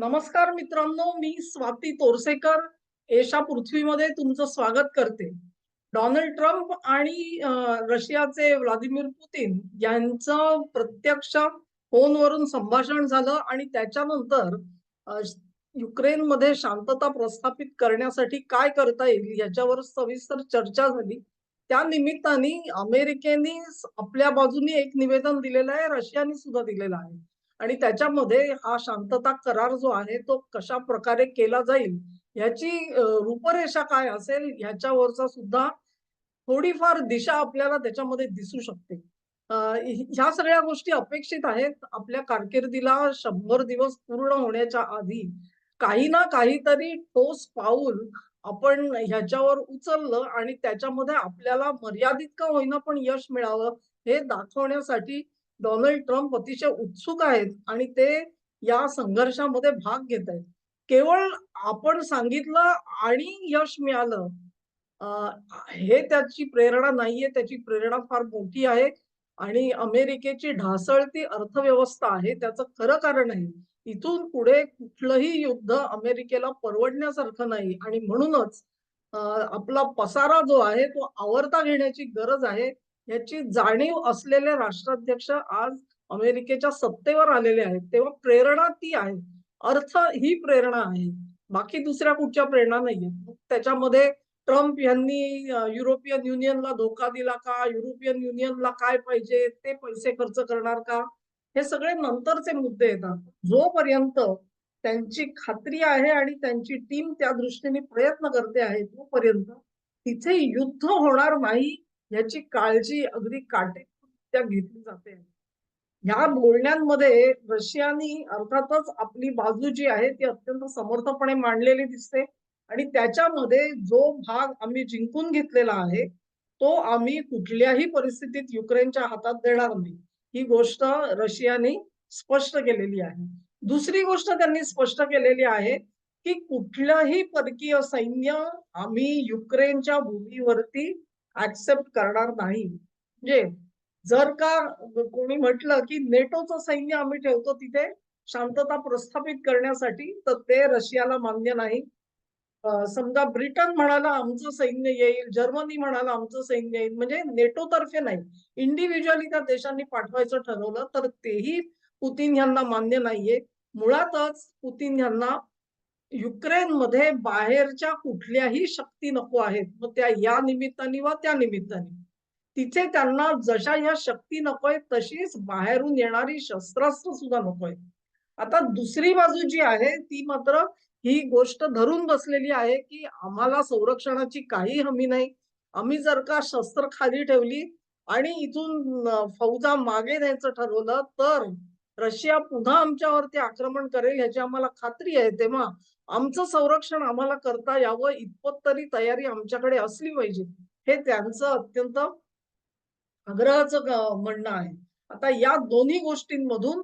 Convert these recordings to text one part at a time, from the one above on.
नमस्कार मित्रांनो मी स्वाती तोरसेकर. एशा पृथ्वीमध्ये तुमचं स्वागत करते. डोनाल्ड ट्रम्प आणि रशियाचे व्लादिमीर पुतीन यांचं प्रत्यक्ष फोनवरून संभाषण झालं आणि त्याच्यानंतर युक्रेनमध्ये शांतता प्रस्थापित करण्यासाठी काय करता येईल याच्यावर सविस्तर चर्चा झाली. त्या निमित्ताने अमेरिकेने आपल्या बाजूने एक निवेदन दिलेलं आहे रशियाने सुद्धा दिलेलं आहे. आणि त्याच्यामध्ये हा शांतता करार जो आहे तो कशा प्रकारे केला जाईल याची रूपरेषा काय असेल ह्याच्यावरचा सुद्धा थोडीफार दिशा आपल्याला त्याच्यामध्ये दिसू शकते. ह्या सगळ्या गोष्टी अपेक्षित आहेत. आपल्या कारकिर्दीला शंभर दिवस पूर्ण होण्याच्या आधी काही ना काहीतरी ठोस पाऊल आपण ह्याच्यावर उचललं आणि त्याच्यामध्ये आपल्याला मर्यादित का होईना पण यश मिळावं हे दाखवण्यासाठी डोनाल्ड ट्रम्प अतिशय उत्सुक आहेत आणि ते या संघर्षामध्ये भाग घेत आहेत. केवळ आपण सांगितलं आणि यश मिळालं हे त्याची प्रेरणा नाहीये त्याची प्रेरणा फार मोठी आहे आणि अमेरिकेची ढासळती अर्थव्यवस्था आहे त्याचं खरं कारण आहे. इथून पुढे कुठलंही युद्ध अमेरिकेला परवडण्यासारखं नाही आणि म्हणूनच आपला पसारा जो आहे तो आवर्ता घेण्याची गरज आहे. याची जाणीव असलेले राष्ट्राध्यक्ष आज अमेरिकेच्या सत्तेवर आलेले आहेत. तेव्हा प्रेरणा ती आहे. अर्थ ही प्रेरणा आहे. बाकी दुसऱ्या कुठच्या प्रेरणा नाहीये. त्याच्यामध्ये ट्रम्प यांनी युरोपियन युनियनला धोका दिला का? युरोपियन युनियनला काय पाहिजे? ते पैसे खर्च करणार का? हे सगळे नंतरचे मुद्दे येतात. जोपर्यंत त्यांची खात्री आहे आणि त्यांची टीम त्या दृष्टीने प्रयत्न करते आहे तोपर्यंत तिथे युद्ध होणार नाही याची काळजी अगदी काटेकोरत्या घेतली जाते. ह्या बोलण्यांमध्ये रशियानी अर्थातच आपली बाजू जी आहे ती अत्यंत समर्थपणे मांडलेली दिसते आणि त्याच्यामध्ये जो भाग आम्ही जिंकून घेतलेला आहे तो आम्ही कुठल्याही परिस्थितीत युक्रेनच्या हातात देणार नाही. ही गोष्ट रशियाने स्पष्ट केलेली आहे. दुसरी गोष्ट त्यांनी स्पष्ट केलेली आहे की कुठलंही परकीय सैन्य आम्ही युक्रेनच्या भूमीवरती ऍक्सेप्ट करणार नाही. म्हणजे जर का कोणी म्हटलं की नेटोचं सैन्य आम्ही ठेवतो तिथे शांतता प्रस्थापित करण्यासाठी तर ते रशियाला मान्य नाही. समजा ब्रिटन म्हणाला आमचं सैन्य येईल जर्मनी म्हणाला आमचं सैन्य येईल म्हणजे नेटोतर्फे नाही. इंडिव्हिज्युअली त्या देशांनी पाठवायचं ठरवलं तर तेही पुतीन यांना मान्य नाहीये. मुळातच पुतीन यांना युक्रेनमध्ये बाहेरच्या कुठल्याही शक्ती नको आहेत. मग त्या या निमित्ताने वा त्या निमित्ताने. तिथे त्यांना जशा या शक्ती नकोय तशीच बाहेरून येणारी शस्त्रास्त्र सुद्धा नकोय आता दुसरी बाजू जी आहे ती मात्र ही गोष्ट धरून बसलेली आहे की आम्हाला संरक्षणाची काही हमी नाही. आम्ही जर का शस्त्र खाली ठेवली आणि इथून फौजा मागे न्यायचं ठरवलं तर रशिया पुन्हा आमच्यावरती आक्रमण करेल ह्याची आम्हाला खात्री आहे. तेव्हा आमचं संरक्षण आम्हाला करता यावं इतपत तरी तयारी आमच्याकडे असली पाहिजे. हे त्यांचं अत्यंत आग्रहाचं म्हणणं आहे. आता या दोन्ही गोष्टींमधून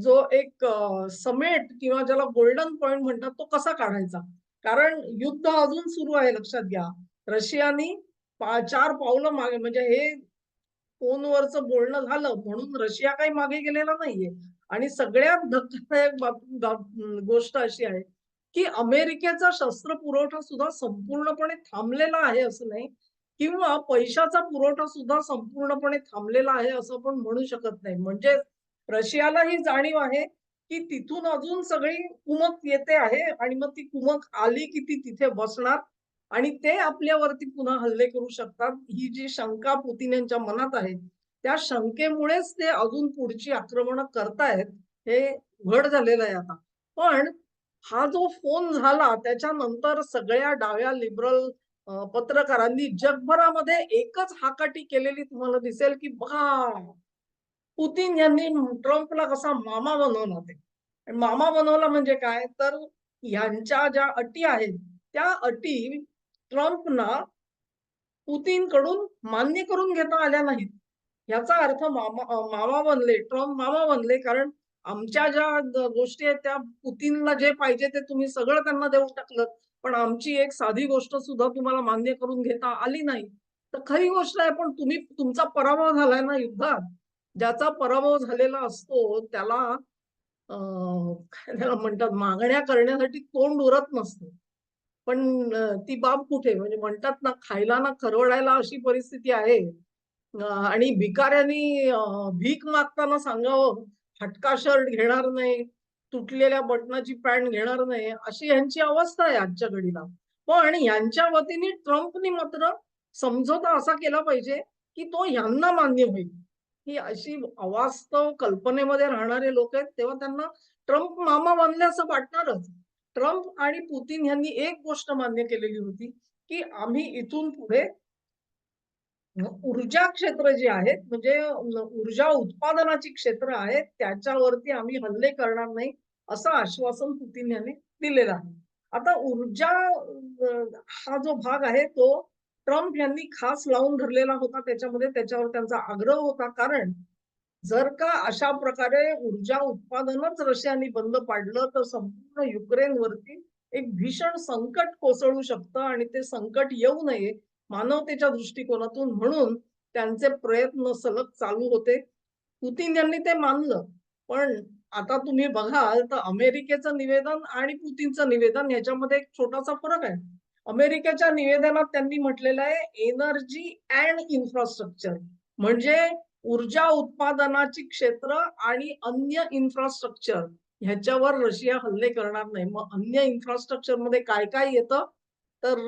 जो एक समेट किंवा ज्याला गोल्डन पॉइंट म्हणतात तो कसा काढायचा? कारण युद्ध अजून सुरू आहे लक्षात घ्या. रशियानी पा चार पावलं मागे म्हणजे हे फोनवरचं बोलणं झालं म्हणून रशिया काही मागे गेलेला नाहीये. आणि सगळ्यात धक्कादायक बाब- बाब- गोष्ट अशी आहे की अमेरिकेचा शस्त्र पुरवठा सुद्धा संपूर्णपणे थांबलेला आहे असं नाही. किंवा पैशाचा पुरवठा सुद्धा संपूर्णपणे थांबलेला आहे असं आपण म्हणू शकत नाही. म्हणजे रशियाला ही जाणीव आहे की तिथून अजून सगळी कुमक येते आहे आणि मग ती कुमक आली की ती तिथे बसणार आणि ते आपल्यावरती पुन्हा हल्ले करू शकतात. ही जी शंका पुतीन यांच्या मनात आहे त्या शंकेमुळेच ते अजून पुढची आक्रमणं करतायत हे घड झालेलं आहे आता. पण हा जो फोन झाला त्याच्यानंतर सगळ्या डाव्या लिबरल पत्रकारांनी जगभरामध्ये एकच हाकाटी केलेली तुम्हाला दिसेल की बघा पुतीन यांनी ट्रम्पला कसा मामा बनवला ते. मामा बनवला म्हणजे काय? तर यांच्या ज्या अटी आहेत त्या अटी ट्रम्पना पुतीनकडून मान्य करून घेता आल्या नाहीत. याचा अर्थ मामा मामा बनले ट्रम्प मामा बनले कारण आमच्या ज्या गोष्टी आहेत त्या पुतीनला जे पाहिजे ते तुम्ही सगळं त्यांना देऊन टाकलं पण आमची एक साधी गोष्ट सुद्धा तुम्हाला मान्य करून घेता आली नाही तर खरी गोष्ट आहे पण तुम्ही तुमचा पराभव झालाय ना युद्धात ज्याचा पराभव झालेला असतो त्याला काय त्याला म्हणतात मागण्या करण्यासाठी तोंड उरत नसतं. पण ती बाब कुठे? म्हणजे म्हणतात ना, खायला ना खरवडायला अशी परिस्थिती आहे. आणि भिकाऱ्यांनी भीक मागताना सांगावं, फटका शर्ट घेणार नाही, तुटलेल्या बटनाची पॅन्ट घेणार नाही, अशी ह्यांची अवस्था आहे आजच्या घडीला. पण यांच्या वतीने ट्रम्पनी मात्र समझोता असा केला पाहिजे, की तो ह्यांना मान्य होईल. ही अशी अवास्तव कल्पनेमध्ये राहणारे लोक आहेत, तेव्हा त्यांना ट्रम्प मामा बनले असं वाटणारच. ट्रम्प आणि पुतिन यांनी एक गोष्ट मान्य केलेली होती, की आम्ही इथून पुढे ऊर्जा क्षेत्र जे आहेत, म्हणजे ऊर्जा उत्पादनाची क्षेत्र आहेत, त्याच्यावरती आम्ही हल्ले करणार नाही, असं आश्वासन पुतीन यांनी दिलेलं आहे. आता ऊर्जा हा जो भाग आहे, तो ट्रम्प यांनी खास लावून धरलेला होता त्याच्यामध्ये, त्याच्यावर त्यांचा आग्रह होता. कारण जर का अशा प्रकारे ऊर्जा उत्पादनच रशियाने बंद पाडलं, तर संपूर्ण युक्रेनवरती एक भीषण संकट कोसळू शकतं आणि ते संकट येऊ नये मानवतेच्या दृष्टिकोनातून म्हणून त्यांचे प्रयत्न सलग चालू होते. पुतीन यांनी ते मानलं. पण आता तुम्ही बघाल तर अमेरिकेचं निवेदन आणि पुतीनचं निवेदन याच्यामध्ये एक छोटासा फरक आहे. अमेरिकेच्या निवेदनात त्यांनी म्हटलेलं आहे एनर्जी अँड इन्फ्रास्ट्रक्चर म्हणजे ऊर्जा उत्पादनाची क्षेत्र आणि अन्य इन्फ्रास्ट्रक्चर ह्याच्यावर रशिया हल्ले करणार नाही. मग अन्य इन्फ्रास्ट्रक्चरमध्ये काय-काय येतं? तर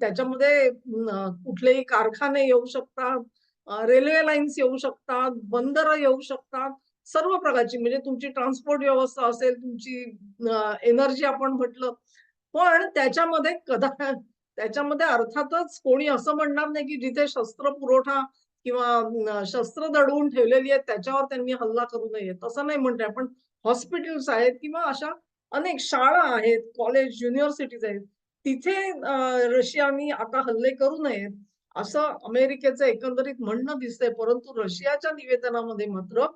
त्याच्यामध्ये कुठलेही कारखाने येऊ शकतात, रेल्वे लाईन्स येऊ शकतात, बंदरं येऊ शकतात. सर्व प्रकारची म्हणजे तुमची ट्रान्सपोर्ट व्यवस्था असेल, तुमची एनर्जी आपण म्हटलं. पण त्याच्यामध्ये कदा त्याच्यामध्ये अर्थातच कोणी असं म्हणणार नाही, की जिथे शस्त्र पुरवठा किंवा शस्त्र दडवून ठेवलेली आहेत त्याच्यावर त्यांनी हल्ला करू नये. तसं नाही म्हणताय पण हॉस्पिटल्स आहेत किंवा अशा अनेक शाळा आहेत, कॉलेज, युनिव्हर्सिटीज आहेत. तिथे रशियानी आता हल्ले करू नयेत, असं अमेरिकेचं एकंदरीत म्हणणं दिसतंय. परंतु रशियाच्या निवेदनामध्ये मात्र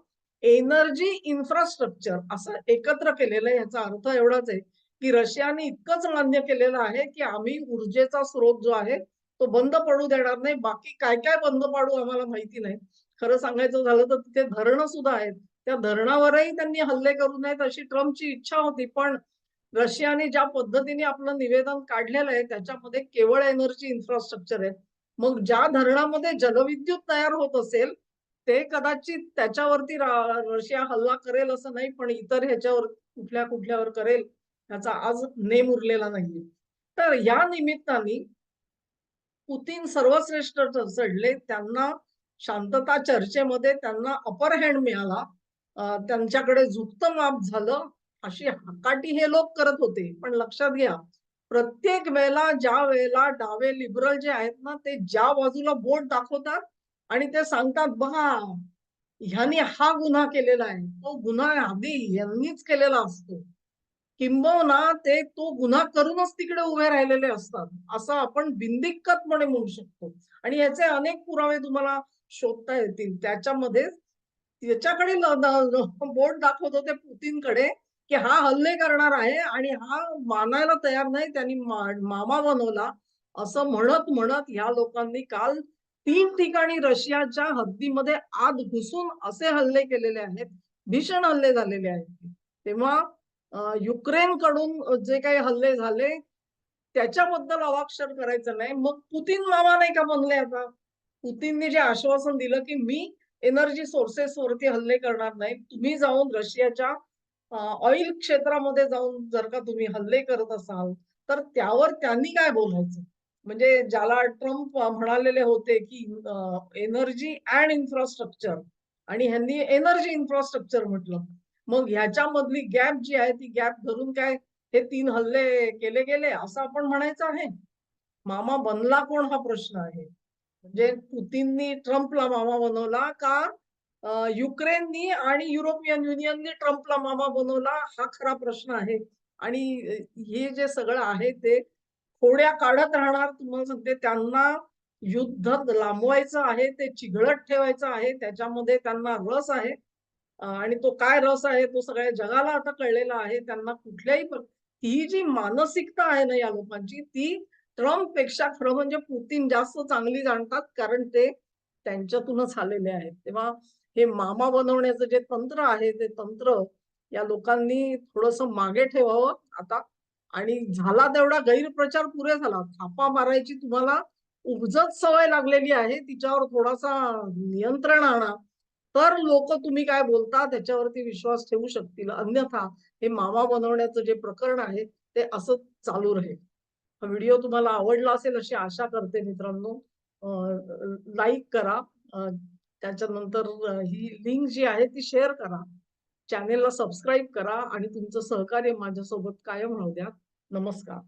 एनर्जी इन्फ्रास्ट्रक्चर असं एकत्र केलेलं आहे. याचा अर्थ एवढाच आहे, की रशियाने इतकंच मान्य केलेलं आहे, की आम्ही ऊर्जेचा स्रोत जो आहे, तो बंद पडू देणार नाही. बाकी काय-काय बंद पाडू आम्हाला माहिती नाही. खरं सांगायचं झालं तर तिथे धरणं सुद्धा आहेत. त्या धरणावरही त्यांनी हल्ले करू नयेत अशी ट्रम्पची इच्छा होती. पण रशियाने ज्या पद्धतीने आपलं निवेदन काढलेलं आहे, त्याच्यामध्ये केवळ एनर्जी इन्फ्रास्ट्रक्चर आहे. मग ज्या धरणामध्ये जलविद्युत तयार होत असेल, ते कदाचित त्याच्यावरती रशिया हल्ला करेल असं नाही, पण इतर ह्याच्यावर कुठल्या-कुठल्यावर करेल, याचा आज नेम उरलेला नाहीये. तर या निमित्ताने पुतीन सर्वश्रेष्ठ चढले. त्यांना शांतता चर्चेमध्ये त्यांना अपर हँड मिळाला. त्यांच्याकडे झुकतं माप झालं. अशी हकाटी हे लोक करत होते. पण लक्षात घ्या, प्रत्येक वेळेला ज्या वेळेला डावे लिबरल जे आहेत ना, ते ज्या बाजूला बोट दाखवतात आणि ते सांगतात, "बघा, ह्यांनी हा गुन्हा केलेला आहे." तो गुन्हा आधी यांनीच केलेला असतो. किंबहुना ते तो गुन्हा करूनच तिकडे उभे राहिलेले असतात. असं आपण बिंदिक्कतपणे म्हणू शकतो. आणि याचे अनेक पुरावे तुम्हाला शोधता येतील. त्याच्यामध्ये त्याच्याकडे बोट दाखवत होते पुतीनकडे की हा हल्ले करणार आहे आणि हा मानायला तयार नाही. त्यांनी मामा बनवला. असं म्हणत-म्हणत ह्या लोकांनी काल तीन ठिकाणी रशियाच्या हद्दीमध्ये आत घुसून असे हल्ले केलेले आहेत. भीषण हल्ले झालेले आहेत. तेव्हा युक्रेन कडून जे काही हल्ले झाले, त्याच्याबद्दल अवाक्षर करायचं नाही. मग पुतिन मामा नाही का बनले आता? पुतीनने जे आश्वासन दिलं, की मी एनर्जी सोर्सेसवरती हल्ले करणार नाही. तुम्ही जाऊन रशियाच्या ऑइल क्षेत्रामध्ये जाऊन जर का तुम्ही हल्ले करत असाल, तर त्यावर त्यांनी काय बोलायचं? म्हणजे ज्याला ट्रम्प म्हणालेले होते, की एनर्जी अँड इन्फ्रास्ट्रक्चर आणि ह्यांनी एनर्जी इन्फ्रास्ट्रक्चर म्हटलं. मग ह्याच्यामधली गॅप जी आहे, ती गॅप धरून काय हे तीन हल्ले केले गेले असं आपण म्हणायचं आहे? मामा बनला कोण हा प्रश्न आहे. म्हणजे पुतीननी ट्रम्पला मामा बनवला का युक्रेननी आणि युरोपियन युनियननी ट्रम्पला मामा बनवला हा खरा प्रश्न आहे. आणि हे जे सगळं आहे ते खोड्या काढत राहणार. तुम्हाला सांगते त्यांना युद्ध लांबवायचं आहे, ते चिघळत ठेवायचं आहे. त्याच्यामध्ये त्यांना रस आहे. आणि तो काय रस आहे तो सगळ्या जगाला आता कळलेला आहे. त्यांना कुठल्याही ही जी मानसिकता आहे ना या लोकांची, ती ट्रम्पपेक्षा खरं म्हणजे पुतीन जास्त चांगली जाणतात. कारण ते त्यांच्यातूनच आलेले आहेत. तेव्हा हे मामा बनवण्याचं जे तंत्र आहे, ते तंत्र या लोकांनी थोडस मागे ठेवावं आता आणि झाला तेवढा गैरप्रचार पुरे झाला. थापा मारायची तुम्हाला उपजत सवय लागलेली आहे. तिच्यावर थोडासा नियंत्रण आणा. तर लोक तुम्ही काय बोलता त्याच्यावरती विश्वास ठेवू शकतील. अन्यथा हे मामा बनवण्याचं जे प्रकरण आहे ते असं चालू राहील. हा व्हिडिओ तुम्हाला आवडला असेल अशी आशा करते मित्रांनो. लाईक करा. त्याच्यानंतर ही लिंक जी आहे ती शेअर करा. चॅनेलला सबस्क्राईब करा आणि तुमचं सहकार्य माझ्यासोबत कायम राहू द्या. नमस्कार.